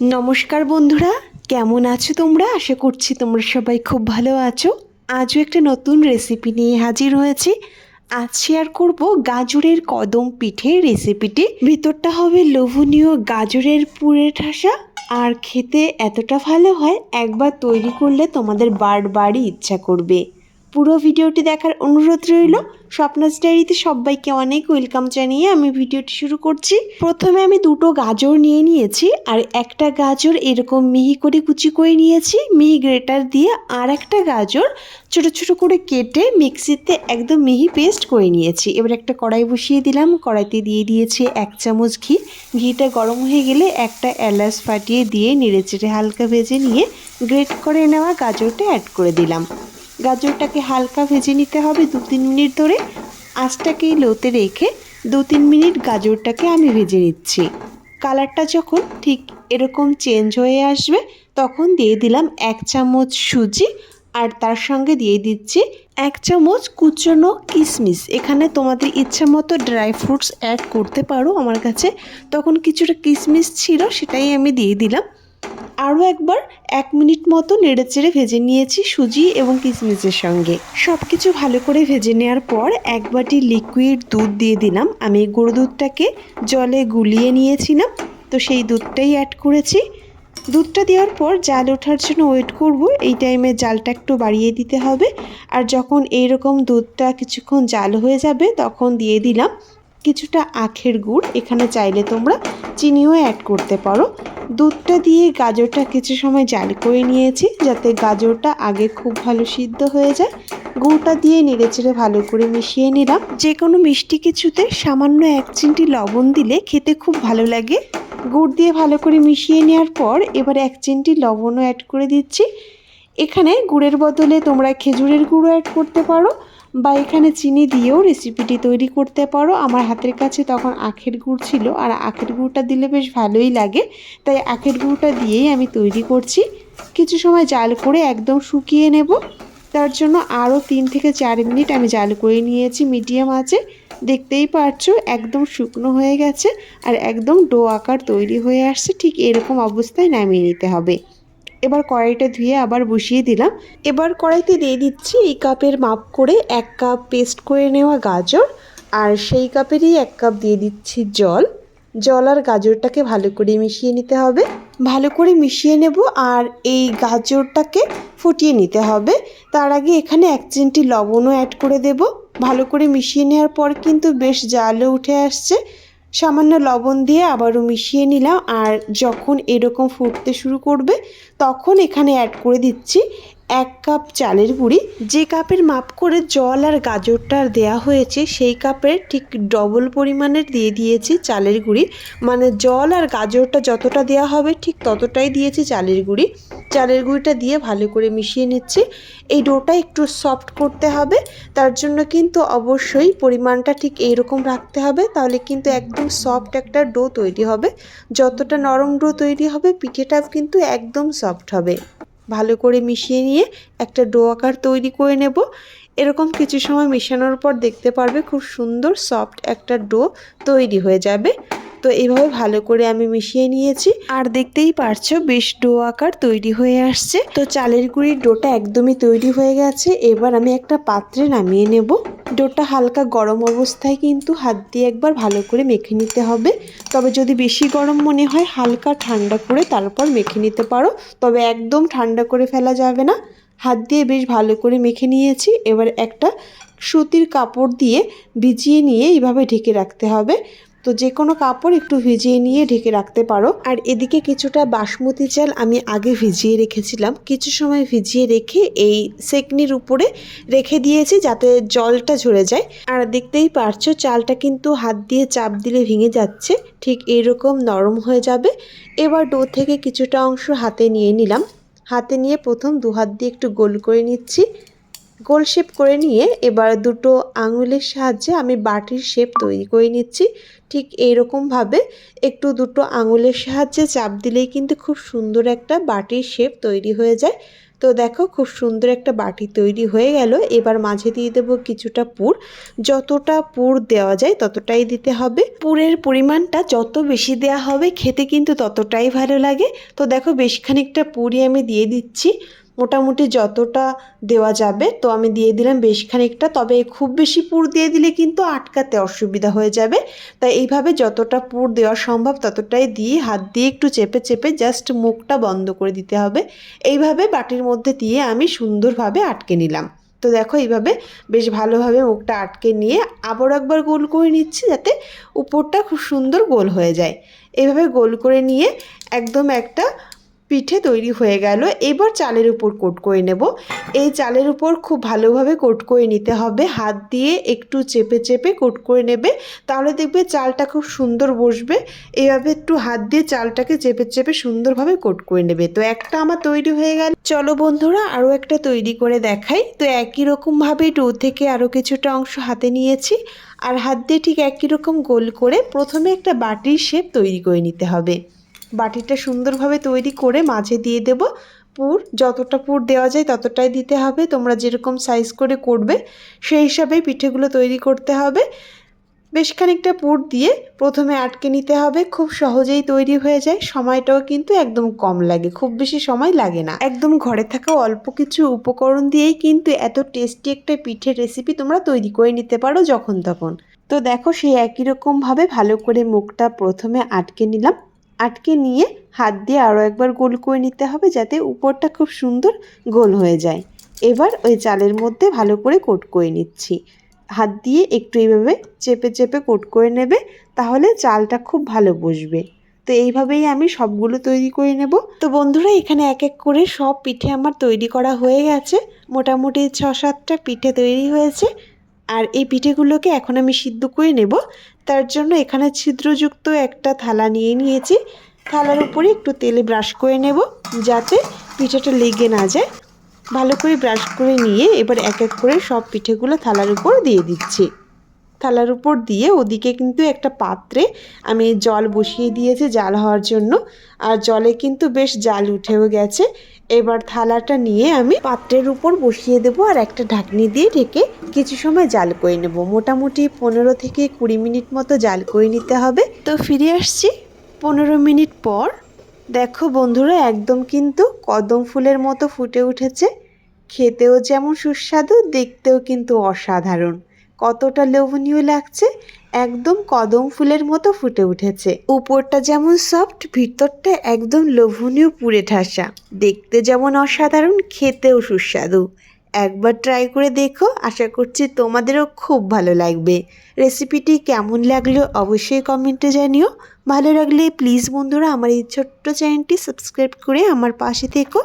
নমস্কার বন্ধুরা, কেমন আছো তোমরা? আশা করছি তোমরা সবাই খুব ভালো আছো। আজও একটা নতুন রেসিপি নিয়ে হাজির হয়েছি। আজ শেয়ার করব গাজরের কদম পিঠে রেসিপিটি ভিতরটা হবে লোভনীয় গাজরের পুরে ঠাসা। আর খেতে এতটা ভালো হয়, একবার তৈরি করলে তোমাদের বারবারই ইচ্ছা করবে। পুরো ভিডিওটি দেখার অনুরোধ রইল। স্বপ্নাস ডায়েরিতে সবাইকে অনেক ওয়েলকাম জানিয়ে আমি ভিডিওটি শুরু করছি। প্রথমে আমি দুটো গাজর নিয়ে নিয়েছি আর একটা গাজর এরকম মিহি করে কুচি করে নিয়েছি, মিহি গ্রেটার দিয়ে আর একটা গাজর ছোট ছোট করে কেটে মিক্সিতে একদম মিহি পেস্ট করে নিয়েছি। এবার একটা কড়াই বসিয়ে দিলাম, কড়াইতে দিয়ে দিয়েছি এক চামচ ঘি। ঘিটা গরম হয়ে গেলে একটা এলাচ ফাটিয়ে দিয়ে নেড়েচেড়ে হালকা ভেজে নিয়ে গ্রেট করে নেওয়া গাজরটা অ্যাড করে দিলাম। গাজরটাকে হালকা ভেজে নিতে হবে দু তিন মিনিট ধরে। আঁচটাকে লোতে রেখে দু তিন মিনিট গাজরটাকে আমি ভেজে নিচ্ছি। কালারটা যখন ঠিক এরকম চেঞ্জ হয়ে আসবে, তখন দিয়ে দিলাম এক চামচ সুজি আর তার সঙ্গে দিয়ে দিচ্ছি এক চামচ কুচনো কিশমিশ এখানে তোমাদের ইচ্ছা মতো ড্রাই ফ্রুটস অ্যাড করতে পারো আমার কাছে। তখন কিছুটা কিশমিশ ছিল সেটাই আমি দিয়ে দিলাম। আরও একবার এক মিনিট মতো নেড়েচেড়ে ভেজে নিয়েছি সুজি এবং কিশমিশের সঙ্গে। সব কিছু ভালো করে ভেজে নেওয়ার পর এক বাটি লিকুইড দুধ দিয়ে দিলাম। আমি গুঁড়ো দুধটাকে জলে গুলিয়ে নিয়েছিলাম। তো সেই দুধটাই অ্যাড করেছি। দুধটা দেওয়ার পর জাল ওঠার জন্য ওয়েট করব। এই টাইমে জালটা একটু বাড়িয়ে দিতে হবে। আর যখন এইরকম দুধটা কিছুক্ষণ জাল হয়ে যাবে, তখন দিয়ে দিলাম কিছুটা আখের গুড়, এখানে চাইলে তোমরা চিনিও অ্যাড করতে পারো। দুধটা দিয়ে গাজরটা কিছু সময় জাল করে নিয়েছি যাতে গাজরটা আগে খুব ভালো সিদ্ধ হয়ে যায়। গুড়টা দিয়ে নেড়েচেড়ে ভালো করে মিশিয়ে নিলাম। যে কোনো মিষ্টি কিছুতে সামান্য এক চিমটি লবণ দিলে খেতে খুব ভালো লাগে। গুড় দিয়ে ভালো করে মিশিয়ে নেওয়ার পর এবার এক চিমটি লবণও অ্যাড করে দিচ্ছি। এখানে গুড়ের বদলে তোমরা খেজুরের গুঁড়ো অ্যাড করতে পারো। বা এখানে চিনি দিয়েও রেসিপিটি তৈরি করতে পারো। আমার হাতের কাছে তখন আখের গুড় ছিল আর আখের গুড়টা দিলে বেশ ভালোই লাগে। তাই আখের গুড়টা দিয়েই আমি তৈরি করছি। কিছু সময় জাল করে একদম শুকিয়ে নেব। তার জন্য আরও তিন থেকে চার মিনিট আমি জাল করে নিয়েছি মিডিয়াম আছে দেখতেই পারছ, একদম শুকনো হয়ে গেছে আর একদম ডো আকার তৈরি হয়ে আসছে। ঠিক এরকম অবস্থায় নামিয়ে নিতে হবে। এবার কড়াইটা ধুয়ে আবার বসিয়ে দিলাম। এবার কড়াইতে দিয়ে দিচ্ছি এই কাপের মাপ করে এক কাপ পেস্ট করে নেওয়া গাজর আর সেই কাপেরই এক কাপ দিয়ে দিচ্ছি জল। জল আর গাজরটাকে ভালো করে মিশিয়ে নিতে হবে। ভালো করে মিশিয়ে নেব আর এই গাজরটাকে ফুটিয়ে নিতে হবে। তার আগে এখানে এক চিমটি লবণও অ্যাড করে দেব। ভালো করে মিশিয়ে নেওয়ার পর কিন্তু বেশ জালও উঠে আসছে। সামান্য লবণ দিয়ে আবারও মিশিয়ে নিলাম। আর যখন এরকম ফুটতে শুরু করবে, তখন এখানে অ্যাড করে দিচ্ছি এক কাপ চালের গুঁড়ি। যে কাপের মাপ করে জল আর গাজরটা দেয়া হয়েছে, সেই কাপের ঠিক ডবল পরিমাণের দিয়ে দিয়েছি চালের গুঁড়ি। মানে জল আর গাজরটা যতটা দেওয়া হবে, ঠিক ততটাই দিয়েছি চালের গুঁড়ি। চালের গুঁড়িটা দিয়ে ভালো করে মিশিয়ে নিচ্ছি। এই ডোটা একটু সফট করতে হবে। তার জন্য কিন্তু অবশ্যই পরিমাণটা ঠিক এইরকম রাখতে হবে। তাহলে কিন্তু একদম সফট একটা ডো তৈরি হবে। যতটা নরম ডো তৈরি হবে পিঠেটা কিন্তু একদম সফট হবে। ভালো করে মিশিয়ে নিয়ে একটা ডো আকার তৈরি করে নেব। এরকম কিছু সময় মেশানোর পর দেখতে পারবে খুব সুন্দর সফট একটা ডো তৈরি হয়ে যাবে। তো এইভাবে ভালো করে আমি মিশিয়ে নিয়েছি। আর দেখতেই পারছ বেশ ডো আকার তৈরি হয়ে আসছে। তো চালের গুঁড়ির ডোটা একদমই তৈরি হয়ে গেছে। এবার আমি একটা পাত্রে নামিয়ে নেব। ডোটা হালকা গরম অবস্থায় কিন্তু হাত দিয়ে একবার ভালো করে মেখে নিতে হবে। তবে যদি বেশি গরম মনে হয়, হালকা ঠান্ডা করে তারপর মেখে নিতে পারো। তবে একদম ঠান্ডা করে ফেলা যাবে না। হাত দিয়ে বেশ ভালো করে মেখে নিয়েছি। এবার একটা সুতির কাপড় দিয়ে ভিজিয়ে নিয়ে এইভাবে ঢেকে রাখতে হবে। তো যে কোনো কাপড় একটু ভিজিয়ে নিয়ে ঢেকে রাখতে পারো। আর এদিকে কিছুটা বাসমতি চাল আমি আগে ভিজিয়ে রেখেছিলাম। কিছু সময় ভিজিয়ে রেখে এই সেকনির উপরে রেখে দিয়েছি যাতে জলটা ঝরে যায়। আর দেখতেই পারছ চালটা কিন্তু হাত দিয়ে চাপ দিলে ভেঙে যাচ্ছে। ঠিক এরকম নরম হয়ে যাবে। এবার ডো থেকে কিছুটা অংশ হাতে নিয়ে নিলাম। হাতে নিয়ে প্রথম দু হাত দিয়ে একটু গোল করে নিচ্ছি। গোল শেপ করে নিয়ে এবার দুটো আঙুলের সাহায্যে আমি বাটির শেপ তৈরি করে নিচ্ছি। ঠিক এইরকমভাবে একটু দুটো আঙুলের সাহায্যে চাপ দিলেই কিন্তু খুব সুন্দর একটা বাটির শেপ তৈরি হয়ে যায়। তো দেখো খুব সুন্দর একটা বাটি তৈরি হয়ে গেল। এবার মাঝে দিয়ে দেবো কিছুটা পুর। যতটা পুর দেওয়া যায় ততটাই দিতে হবে। পুরের পরিমাণটা যত বেশি দেওয়া হবে খেতে কিন্তু ততটাই ভালো লাগে। তো দেখো বেশ খানিকটা পুরি আমি দিয়ে দিচ্ছি। মোটামুটি যতটা দেওয়া যাবে, তো আমি দিয়ে দিলাম বেশ খানিকটা। তবে খুব বেশি পুর দিয়ে দিলে কিন্তু আটকাতে অসুবিধা হয়ে যাবে। তাই এইভাবে যতটা পুর দেওয়া সম্ভব ততটাই দিয়ে হাত দিয়ে একটু চেপে চেপে জাস্ট মুখটা বন্ধ করে দিতে হবে। এইভাবে বাটির মধ্যে দিয়ে আমি সুন্দরভাবে আটকে নিলাম। তো দেখো এইভাবে বেশ ভালোভাবে মুখটা আটকে নিয়ে আবার একবার গোল করে নিচ্ছি যাতে উপরটা খুব সুন্দর গোল হয়ে যায়। এইভাবে গোল করে নিয়ে একদম একটা পিঠে তৈরি হয়ে গেল। এবার চালের উপর কোট করে নেব। এই চালের উপর খুব ভালোভাবে কোট করে নিতে হবে। হাত দিয়ে একটু চেপে চেপে কোট করে নেবে। তাহলে দেখবে চালটা খুব সুন্দর বসবে। এভাবে একটু হাত দিয়ে চালটাকে চেপে চেপে সুন্দরভাবে কোট করে নেবে। তো একটা আমার তৈরি হয়ে গেল। চলো বন্ধুরা, আরও একটা তৈরি করে দেখাই। তো একই রকমভাবে ডো থেকে আরও কিছুটা অংশ হাতে নিয়েছি। আর হাত দিয়ে ঠিক একই রকম গোল করে প্রথমে একটা বাটির শেপ তৈরি করে নিতে হবে। বাটিটা সুন্দরভাবে তৈরি করে মাঝে দিয়ে দেব। পুর, যতটা পুর দেওয়া যায় ততটাই দিতে হবে। তোমরা যেরকম সাইজ করে করবে, সেই হিসাবেই পিঠেগুলো তৈরি করতে হবে। বেশ খানিকটা পুর দিয়ে প্রথমে আটকে নিতে হবে। খুব সহজেই তৈরি হয়ে যায়। সময়টাও কিন্তু একদম কম লাগে। খুব বেশি সময় লাগে না। একদম ঘরে থাকা অল্প কিছু উপকরণ দিয়েই কিন্তু এত টেস্টি একটা পিঠের রেসিপি তোমরা তৈরি করে নিতে পারো যখন তখন। তো দেখো সেই একই রকমভাবে ভালো করে মুখটা প্রথমে আটকে নিলাম। আটকে নিয়ে হাত দিয়ে আরও একবার গোল করে নিতে হবে যাতে উপরটা খুব সুন্দর গোল হয়ে যায়। এবার ওই চালের মধ্যে ভালো করে কোট করে নিচ্ছি। হাত দিয়ে একটু এইভাবে চেপে চেপে কোট করে নেবে তাহলে চালটা খুব ভালো বসবে। তো এইভাবেই আমি সবগুলো তৈরি করে নেব। তো বন্ধুরা, এখানে এক এক করে সব পিঠে আমার তৈরি করা হয়ে গেছে। মোটামুটি ছ সাতটা পিঠে তৈরি হয়েছে। আর এই পিঠেগুলোকে এখন আমি সিদ্ধ করে নেব। তার জন্য এখানে ছিদ্রযুক্ত একটা থালা নিয়ে নিয়েছি। থালার উপরে একটু তেলে ব্রাশ করে নেব যাতে পিঠেটা লেগে না যায়। ভালো করে ব্রাশ করে নিয়ে এবার এক এক করে সব পিঠেগুলো থালার উপর দিয়ে দিচ্ছি। থালার উপর দিয়ে ওদিকে কিন্তু একটা পাত্রে আমি জল বসিয়ে দিয়েছি জাল হওয়ার জন্য। আর জলে কিন্তু বেশ জাল উঠেও গেছে। এবার থালাটা নিয়ে আমি পাত্রের উপর বসিয়ে দেবো আর একটা ঢাকনি দিয়ে ঢেকে কিছু সময় জাল করে নেব। মোটামুটি পনেরো থেকে কুড়ি মিনিট মতো জাল করে নিতে হবে। তো ফিরে আসছি পনেরো মিনিট পর। দেখো বন্ধুরা, একদম কিন্তু কদম ফুলের মতো ফুটে উঠেছে। খেতেও যেমন সুস্বাদু, দেখতেও কিন্তু অসাধারণ। কতটা লোভনীয় লাগছে, একদম কদম ফুলের মতো ফুটে উঠেছে। উপরটা যেমন সফট ভিতরটা একদম লোভনীয় পুড়ে ঠাসা। দেখতে যেমন অসাধারণ, খেতেও সুস্বাদু। একবার ট্রাই করে দেখো, আশা করছি তোমাদেরও খুব ভালো লাগবে। রেসিপিটি কেমন লাগল অবশ্যই কমেন্টে জানিও। ভালো লাগলে প্লিজ বন্ধুরা আমার এই ছোট্ট চ্যানেলটি সাবস্ক্রাইব করে আমার পাশে থেকো।